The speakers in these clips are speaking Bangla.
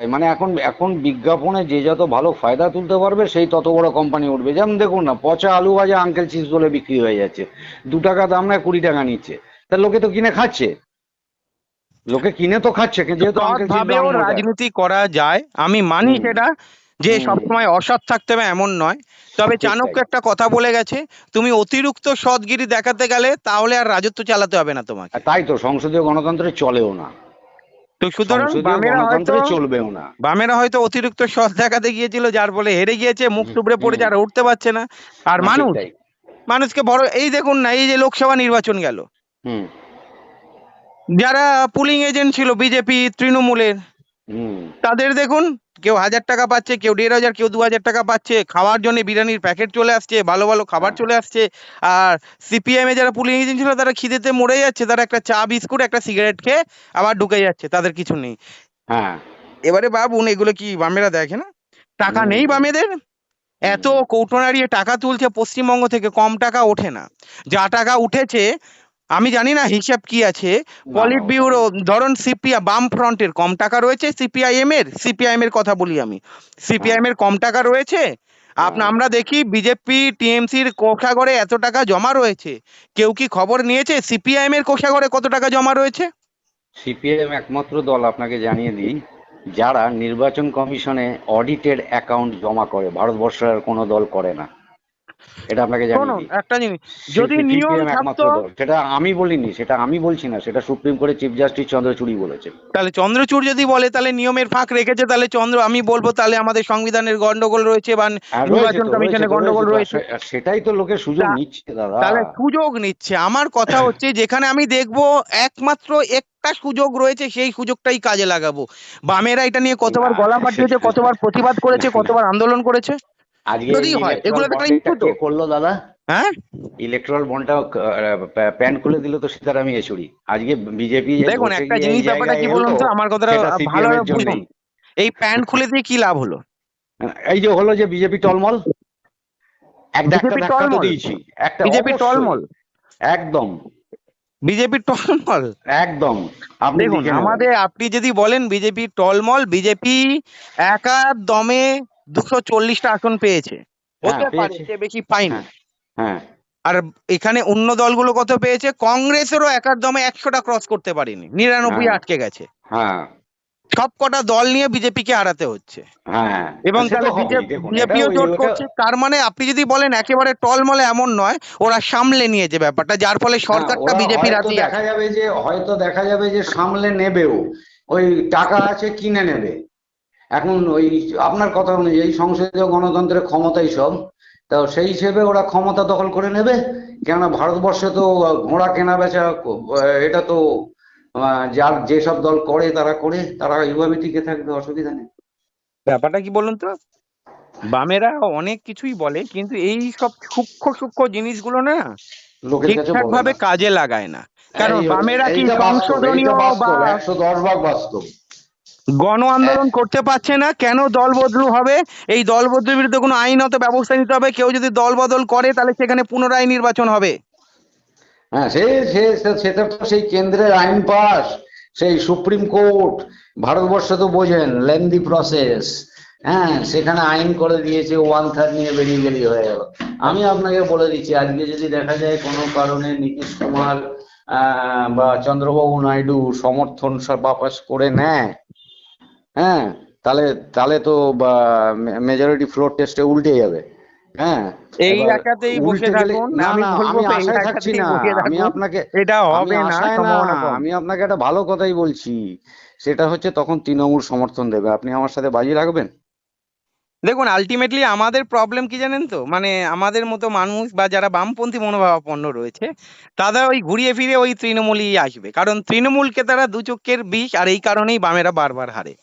মানে এখন এখন বিজ্ঞাপনে যে যত ভালো ফায়দা তুলতে পারবে সেই তত বড় কোম্পানি উঠবে। যেমন দেখুন না পচা আলু ভাজা আঙ্কেল চিপস বলে বিক্রি হয়ে যাচ্ছে। দু টাকা দাম না কুড়ি টাকা নিচ্ছে। তা লোকে তো কিনে খাচ্ছে। লোকে কিনে তো খাচ্ছে যেহেতু রাজনীতি করা যায়। আমি মানি সেটা যে সবসময় অসৎ থাকতে হবে এমন নয়। তবে চাণক্য একটা কথা বলে গেছে তুমি অতিরিক্ত সৎগিরি দেখাতে গেলে তাহলে আর রাজত্ব চালাতে হবে না তোমাকে। তাই তো সংসদীয় গণতন্ত্রে চলেও না। তো সুতরাং সংসদীয় বামেরা হয়তো চলবেও না। বামেরা হয়তো অতিরিক্ত সৎ দেখাতে গিয়েছিল যার ফলে হেরে গিয়েছে মুখ টুবড়ে পড়ে যারা উঠতে পারছে না। আর মানুষ। মানুষকে বড় এই দেখুন না এই যে লোকসভা নির্বাচন গেল। হুম। যারা পুলিং এজেন্ট ছিল বিজেপি তৃণমূলের হুম। তাদের দেখুন কেউ হাজার টাকা পাচ্ছে কেউ দেড় হাজার কেউ দু হাজার টাকা পাচ্ছে। খাওয়ার জন্য বিরিয়ানির প্যাকেট চলে আসছে ভালো ভালো খাবার। চলে আসছে। আর সিপিএম যারা পুলিশ ছিল তারা খিদেতে মরে যাচ্ছে তারা একটা চা বিস্কুট একটা সিগারেট খেয়ে আবার ঢুকে যাচ্ছে তাদের কিছু নেই। হ্যাঁ। এবারে বাবুন এগুলো কি বামেরা দেখে না? টাকা। নেই বামেদের? এত কৌটো নাড়িয়ে টাকা তুলছে পশ্চিমবঙ্গ থেকে কম টাকা ওঠে না। যা টাকা উঠেছে আমি জানি না হিসাব কি আছে। পলিট না, ব্যুরো ধরুন সিপিআই বাম ফ্রন্টের কম টাকা রয়েছে সিপিআইএম এর সিপিআইএম এর কথা বলি আমি। সিপিআইএম এর কম টাকা রয়েছে। আপনা আমরা দেখি বিজেপি টিএমসির কোষাগরে এত টাকা জমা রয়েছে। কেউ কি খবর নিয়েছে? সিপিআইএম এর কোষাগরে কত টাকা জমা রয়েছে? সিপিএম একমাত্র দল আপনাকে জানিয়ে দিই যারা নির্বাচন কমিশনে অডিটেড অ্যাকাউন্ট জমা করে ভারতবর্ষের আর কোনো দল করে না। এটা আপনাকে দিই। একটা জিনিস যদি নিয়ম থাকতো সেটা আমি বলিনি সেটা আমি বলছি না সেটা সুপ্রিম কোর্টের চিফ জাস্টিস চন্দ্রচূড়ি বলেছে। তাহলে চন্দ্রচূড় যদি বলে তাহলে নিয়মের ফাঁক রেখেছে তাহলে চন্দ্র আমি বলব তাহলে আমাদের সংবিধানের গন্ডগোল রয়েছে বা আর নির্বাচন তো, কমিশনে রয়েছে তো, গন্ডগোল রয়েছে সেটাই তো লোকে সুযোগ নিচ্ছে দাদা। তাহলে সুযোগ নিচ্ছে। আমার কথা হচ্ছে যেখানে আমি দেখব একমাত্র এক একটা সুযোগ রয়েছে সেই সুযোগটাই কাজে লাগাবো। বামেরা এটা নিয়ে কতবার গলা ফাটিয়েছে কতবার প্রতিবাদ করেছে কতবার আন্দোলন করেছে? আজকে করল দাদা? হ্যাঁ? ইলেকট্রাল বন্ডটা প্যান খুলে দিল তো সীতারাম ইয়েচুরি আজকে বিজেপি দেখুন একটা জিনিস ব্যাপারটা কি বলুন তো আমার কথাটা ভালো বুঝুন এই প্যান্ট খুলে দিয়ে কি লাভ হলো? এই যে হলো যে বিজেপি টলমল? এক ধাক্কা ধাক্কা তো দিয়েছি। একটা বিজেপি টলমল? একদম। বিজেপির টলমল? একদম। আপনি দেখুন আমাদের আপনি যদি বলেন বিজেপি টলমল বিজেপি একা দমে দুশো চল্লিশটা আসন পেয়েছে। হতে হ্যাঁ, পারে সে বেশি পায়নি। হ্যাঁ আর এখানে অন্য দলগুলো কত পেয়েছে? কংগ্রেসেরও একার দমে একশোটা ক্রস করতে পারেনি। নিরানব্বই হ্যাঁ। আটকে গেছে। হ্যাঁ। সব কটা দল নিয়ে বিজেপিকে হারাতে হচ্ছে। হ্যাঁ। এবং তাহলে বিজেপিও জোট করছে। তার মানে আপনি যদি বলেন একেবারে টলমলে এমন নয় ওরা সামলে নিয়েছে ব্যাপারটা যার ফলে সরকারটা হ্যাঁ, বিজেপির হয়তো দেখা যাবে যে হয়তো দেখা যাবে যে সামলে নেবেও। ওই টাকা আছে কিনে নেবে। এখন ওই আপনার কথা অনুযায়ী সংসদীয় গণতন্ত্রের ক্ষমতাই সব। তো সেই হিসেবে ওরা ক্ষমতা দখল করে নেবে। কেননা ভারতবর্ষে তো ঘোড়া কেনা বেচা এটা তো যার যেসব দল করে তারা করে তারা এইভাবে টিকে থাকবে অসুবিধা নেই। ব্যাপারটা কি বলুন তো? বামেরা অনেক কিছুই বলে কিন্তু এই সব সূক্ষ্ম সূক্ষ্ম জিনিসগুলো না ঠিকঠাক ভাবে কাজে লাগায় না। কারণ বামেরা কি সংশোধনীয় বা একশো দশ ভাগ বাস্তব। গণ আন্দোলন করতে পারছে না। কেন দল বদলু হবে? এই দল বদলুর বিরুদ্ধে কোনো আইনত ব্যবস্থা নিতে হবে? কেউ যদি দল বদল করে তাহলে সেখানে পুনরায় নির্বাচন হবে। হ্যাঁ সে সেটা তো সেই কেন্দ্রের আইন পাস সেই সুপ্রিম কোর্ট ভারতবর্ষ তো বোঝেন লেন্দি প্রসেস হ্যাঁ সেখানে আইন করে দিয়েছে ওয়ান থার্ড নিয়ে বেরিয়ে গেলেই হয়ে গেল। আমি আপনাকে বলে দিচ্ছি আজকে যদি দেখা যায় কোনো কারণে নীতিশ কুমার আহ, বা চন্দ্রবাবু নাইডু সমর্থন সব বাপাস করে নেয় হ্যাঁ তাহলে তাহলে তো মেজরিটি ফ্লোর টেস্টে উল্টে যাবে। হ্যাঁ এই একাতেই বসে থাকুন আমি বলব আমি আশায় থাকছি না আমি আপনাকে এটা হবে না আমি আপনাকে একটা ভালো কথাই বলছি সেটা হচ্ছে তখন তৃণমূল সমর্থন দেবে। আপনি আমার সাথে বাজি রাখবেন? দেখুন আলটিমেটলি আমাদের প্রবলেম কি জানেন তো? মানে আমাদের মতো মানুষ বা যারা বামপন্থী মনোভাবাপন্ন রয়েছে তারা ওই ঘুরিয়ে ফিরে ওই তৃণমূলই আসবে। কারণ তৃণমূলকে তারা দু চোখের বিষ আর এই কারণেই বামেরা বারবার হারে।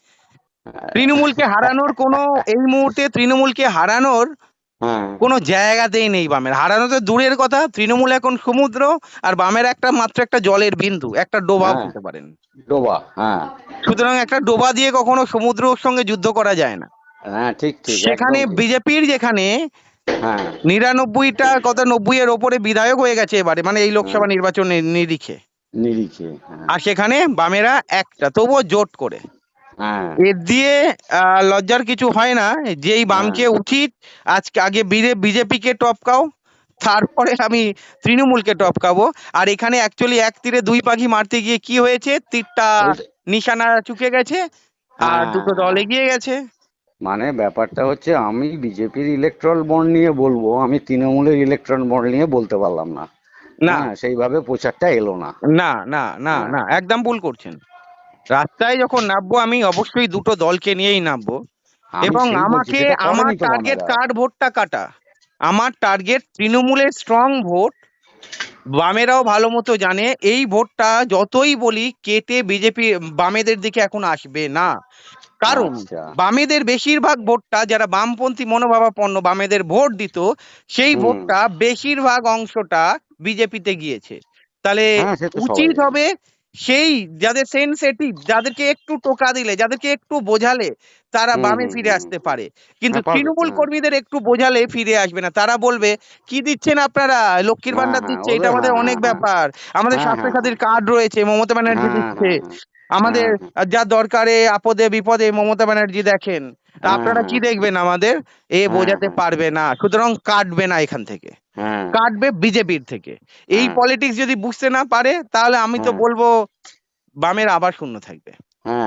তৃণমূলকে হারানোর কোনো এই মুহূর্তে তৃণমূলকে হারানোর হ্যাঁ। কোনো জায়গাতেই নেই বামের। হারানো তো দূরের কথা তৃণমূল এখন সমুদ্র আর বামের একটা মাত্র একটা জলের বিন্দু একটা ডোবা হ্যাঁ। বলতে পারেন। ডোবা হ্যাঁ। সুতরাং একটা ডোবা দিয়ে কখনো সমুদ্রের সঙ্গে যুদ্ধ করা যায় না। হ্যাঁ ঠিক ঠিক সেখানে বিজেপির যেখানে হ্যাঁ। নিরানব্বইটা কত নব্বই এর ওপরে বিধায়ক হয়ে গেছে এবারে মানে এই লোকসভা। নির্বাচনের নিরিখে। নিরিখে। আর সেখানে বামেরা একটা তবুও জোট করে। এর দিয়ে লজ্জার কিছু হয় না। যেই বামকে উচিত আজকে আগে বিজেপি কে টপকাও তারপরে আমি তৃণমূলকে টপকাবো আর এখানে অ্যাকচুয়ালি এক তীরে দুই পাখি মারতে গিয়ে কি হয়েছে? তীরটা নিশানা চুকে গেছে আর হ্যাঁ, দুটো দল হ্যাঁ। এগিয়ে গেছে। মানে ব্যাপারটা হচ্ছে আমি বিজেপির ইলেকট্রাল বন্ড নিয়ে বলব আমি তৃণমূলের ইলেকট্রাল বন্ড নিয়ে বলতে পারলাম না। না। হ্যাঁ, সেইভাবে প্রচারটা এলো না। না না না হ্যাঁ। না একদম ভুল করছেন। রাস্তায় যখন নামবো আমি অবশ্যই দুটো দলকে নিয়েই নামবো। এবং আমাকে আমার টার্গেট। কার ভোটটা কাটা? আমার টার্গেট তৃণমূলের স্ট্রং ভোট বামেরাও ভালো মতো জানে এই ভোটটা যতই বলি কেটে বিজেপি বামেদের দিকে এখন আসবে না। কারণ আচ্ছা। বামেদের বেশিরভাগ ভোটটা যারা বামপন্থী মনোভাবাপন্ন বামেদের ভোট দিত সেই ভোটটা বেশিরভাগ অংশটা বিজেপিতে গিয়েছে। তাহলে হ্যাঁ, উচিত হবে সেই যাদের সেনসিটিভ যাদেরকে একটু টোকা দিলে যাদেরকে একটু বোঝালে তারা বামে ফিরে আসতে পারে। কিন্তু হ্যাঁ, তৃণমূল। কর্মীদের একটু বোঝালে ফিরে আসবে না। তারা বলবে কি দিচ্ছেন আপনারা? লক্ষ্মীর ভান্ডার দিচ্ছে এটা আমাদের অনেক ব্যাপার। আমাদের হ্যাঁ, স্বাস্থ্য হ্যাঁ, সাথীর কার্ড রয়েছে মমতা ব্যানার্জি দিচ্ছে। আমাদের যা দরকারে আপদে বিপদে মমতা ব্যানার্জি দেখেন। তা আপনারা কি হ্যাঁ। দেখবেন আমাদের? এ হ্যাঁ, বোঝাতে। পারবে না। সুতরাং কাটবে না এখান থেকে। হ্যাঁ। কাটবে বিজেপির থেকে। এই। পলিটিক্স যদি বুঝতে না পারে তাহলে আমি তো। বলব বামের আবার শূন্য থাকবে।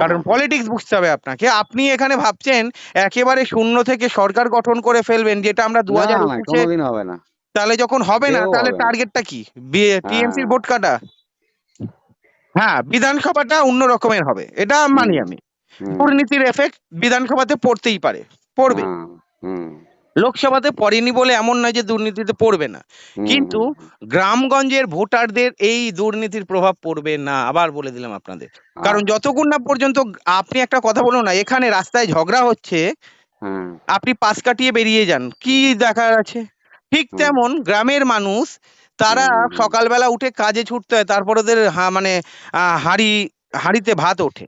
কারণ। পলিটিক্স বুঝতে হবে আপনাকে। আপনি এখানে ভাবছেন একেবারে শূন্য থেকে সরকার গঠন করে ফেলবেন যেটা আমরা দু হাজার হবে না। তাহলে যখন হবে না তাহলে টার্গেটটা কি? টিএমসির। ভোট কাটা? হ্যাঁ বিধানসভাটা অন্য রকমের হবে। এটা মানি আমি। দুর্নীতির এফেক্ট বিধানসভাতে পড়তেই পারে পড়বে। লোকসভাতে পড়েনি বলে এমন নয় যে দুর্নীতিতে পড়বে না। কিন্তু গ্রামগঞ্জের ভোটারদের এই দুর্নীতির প্রভাব পড়বে না আবার বলে দিলাম আপনাদের। কারণ আচ্ছা, যতক্ষণ না পর্যন্ত আপনি একটা কথা বলুন না এখানে রাস্তায় ঝগড়া হচ্ছে আপনি পাশ কাটিয়ে বেরিয়ে যান কি দেখার আছে? ঠিক তেমন গ্রামের মানুষ তারা। সকালবেলা উঠে কাজে ছুটতে হয় তারপর ওদের মানে আহ, হাঁড়ি হাঁড়িতে ভাত ওঠে।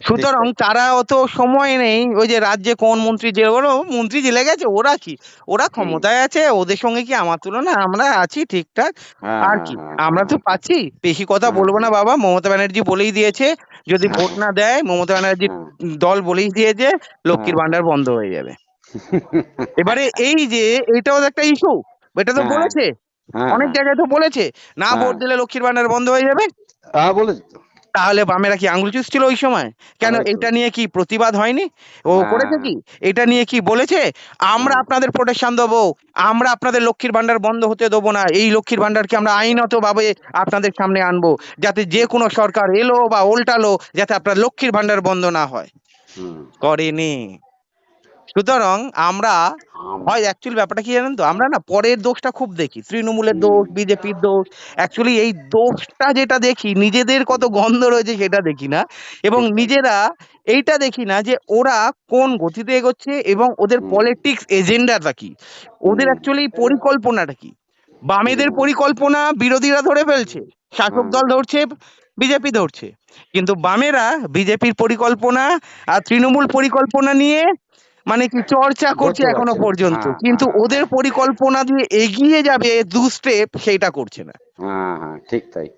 সুতরাং তারা অত সময় নেই ওই যে রাজ্যে কোন মন্ত্রী যে ওরা মন্ত্রী জেলে গেছে ওরা কি ওরা ক্ষমতায় আছে ওদের সঙ্গে কি আমার তুলনা আমরা আছি ঠিকঠাক হ্যাঁ, আর কি হ্যাঁ, আমরা তো হ্যাঁ। পাচ্ছি বেশি কথা বলব না বাবা মমতা ব্যানার্জি বলেই দিয়েছে যদি। ভোট না দেয় মমতা ব্যানার্জির হ্যাঁ। দল বলেই দিয়েছে লক্ষ্মীর। ভান্ডার বন্ধ হয়ে যাবে এবারে এই যে এটাও একটা ইস্যু এটা তো। বলেছে অনেক। জায়গায় তো বলেছে না। ভোট দিলে লক্ষ্মীর ভান্ডার বন্ধ হয়ে যাবে বলেছি তো। তাহলে বামেরা কি আঙুল চুষছিল ওই সময়? কেন। এটা নিয়ে কি প্রতিবাদ হয়নি? ও। করেছে কি? এটা নিয়ে কি বলেছে? আমরা। আপনাদের প্রোটেকশন দেবো। আমরা আপনাদের লক্ষ্মীর ভান্ডার বন্ধ হতে দেবো না। এই লক্ষ্মীর ভান্ডারকে আমরা আইনত ভাবে আপনাদের সামনে আনব যাতে যে কোনো সরকার এলো বা উল্টালো যাতে আপনার লক্ষ্মীর ভান্ডার বন্ধ না হয়। করেনি। সুতরাং আমরা হয় অ্যাকচুয়ালি ব্যাপারটা কি জানেন তো? আমরা না পরের দোষটা খুব দেখি। তৃণমূলের দোষ বিজেপির দোষ অ্যাকচুয়ালি এই দোষটা যেটা দেখি নিজেদের কত গন্ধ রয়েছে সেটা দেখি না। এবং নিজেরা এইটা দেখি না যে ওরা কোন গতিতে এগোচ্ছে এবং ওদের পলিটিক্স এজেন্ডাটা কি? ওদের। অ্যাকচুয়ালি পরিকল্পনাটা কি? বামেদের পরিকল্পনা বিরোধীরা ধরে ফেলছে শাসক দল ধরছে বিজেপি ধরছে। কিন্তু বামেরা বিজেপির পরিকল্পনা আর তৃণমূল পরিকল্পনা নিয়ে মানে কি চর্চা করছে এখনও পর্যন্ত। হ্যাঁ, কিন্তু হ্যাঁ, ওদের পরিকল্পনা দিয়ে এগিয়ে যাবে দু স্টেপ সেটা করছে না। হ্যাঁ হ্যাঁ ঠিক তাই।